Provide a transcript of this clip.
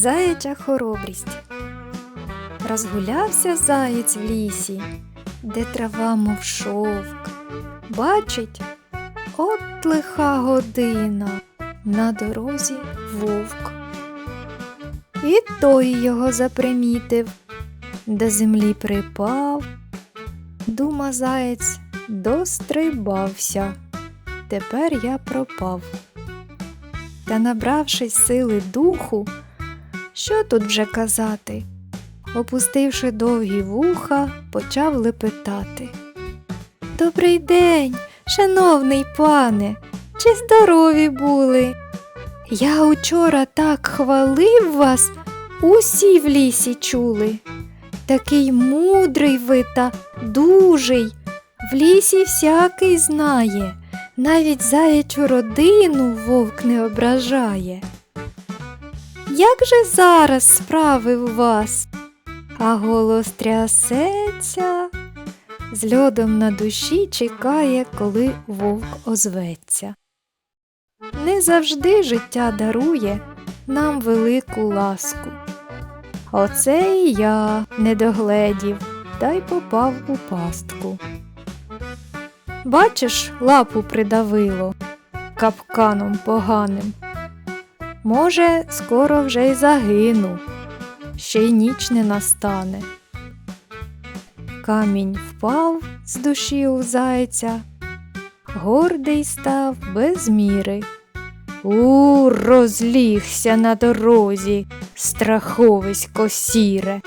Заяча хоробрість. Розгулявся заєць в лісі, де трава, мов шовк. Бачить, от лиха година, на дорозі вовк. І той його запримітив, до землі припав. Дума заєць дострибався. Тепер я пропав. Та набравшись сили духу, що тут вже казати? Опустивши довгі вуха, почав лепетати. Добрий день, шановний пане, чи здорові були? Я учора так хвалив вас, усі в лісі чули. Такий мудрий ви та дужий, в лісі всякий знає, навіть заячу родину вовк не ображає. Як же зараз справи у вас? А голос трясеться, з льодом на душі чекає, коли вовк озветься. Не завжди життя дарує нам велику ласку. Оце і я не догледів та й попав у пастку. Бачиш, лапу придавило капканом поганим. Може, скоро вже й загину, ще й ніч не настане. Камінь впав з душі у зайця, гордий став без міри. У, розлігся на дорозі, страховисько сіре.